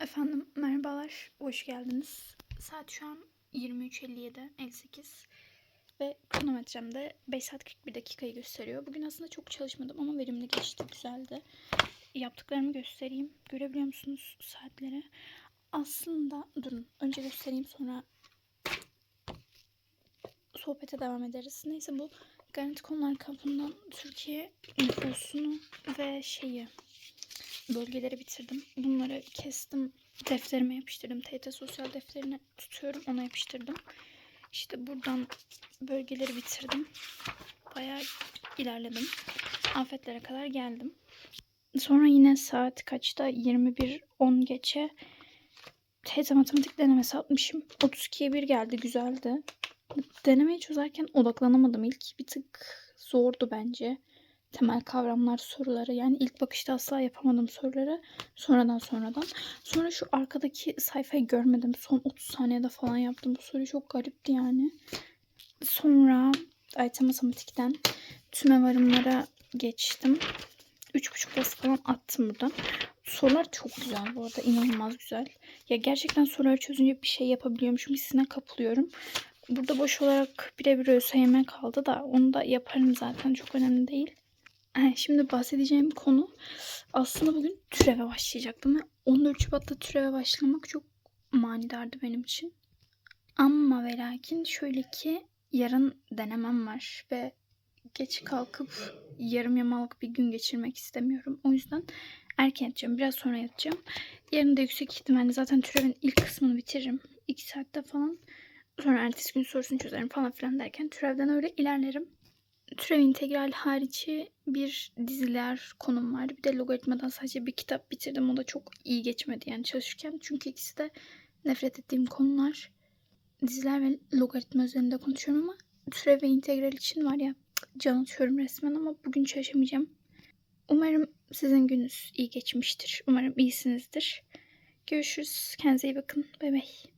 Efendim merhabalar, hoş geldiniz. Saat şu an 23.57, 58 ve kronometremde 5 saat 41 dakikayı gösteriyor. Bugün aslında çok çalışmadım ama verimli geçti, güzeldi. Yaptıklarımı göstereyim. Görebiliyor musunuz saatleri? Aslında durun, önce göstereyim sonra sohbete devam ederiz. Neyse bu Garanti Konular Kampı'ndan Türkiye nüfusunu ve şeyi bölgeleri bitirdim. Bunları kestim. Defterime yapıştırdım. TT sosyal defterine tutuyorum. Ona yapıştırdım. İşte buradan bölgeleri bitirdim. Bayağı ilerledim. Afetlere kadar geldim. Sonra yine saat kaçta? 21.10 geçe TT matematik denemesi atmışım. 32'ye 1 geldi. Güzeldi. Denemeyi çözerken odaklanamadım ilk. Bir tık zordu bence temel kavramlar soruları. Yani ilk bakışta asla yapamadım soruları. Sonradan sonradan. Sonra şu arkadaki sayfayı görmedim. Son 30 saniyede falan yaptım. Bu soru çok garipti yani. Sonra IT matematikten tüme varımlara geçtim. 3.5 bas falan attım buradan. Sorular çok güzel bu arada. inanılmaz güzel. Ya gerçekten soruları çözünce bir şey yapabiliyormuşum hissine kapılıyorum. Burada boş olarak birebir ÖSYM kaldı da onu da yaparım zaten. Çok önemli değil. Şimdi bahsedeceğim konu aslında bugün türeve başlayacaktım ve 14 Şubat'ta türeve başlamak çok manidardı benim için. Ama ve lakin şöyle ki yarın denemem var ve geç kalkıp yarım yamalak bir gün geçirmek istemiyorum. O yüzden erken yatacağım. Biraz sonra yatacağım. Yarın da yüksek ihtimalle zaten türevin ilk kısmını bitiririm. 2 saatte falan. Sonra ertesi gün sorusunu çözerim falan filan derken türevden öyle ilerlerim türev integral harici bir diziler konum vardı. Bir de logaritmadan sadece bir kitap bitirdim. O da çok iyi geçmedi yani çalışırken. Çünkü ikisi de nefret ettiğim konular. Diziler ve logaritma üzerinde konuşuyorum ama türev ve integral için var ya can atıyorum resmen ama bugün çalışamayacağım. Umarım sizin gününüz iyi geçmiştir. Umarım iyisinizdir. Görüşürüz. Kendinize iyi bakın. Bay bay.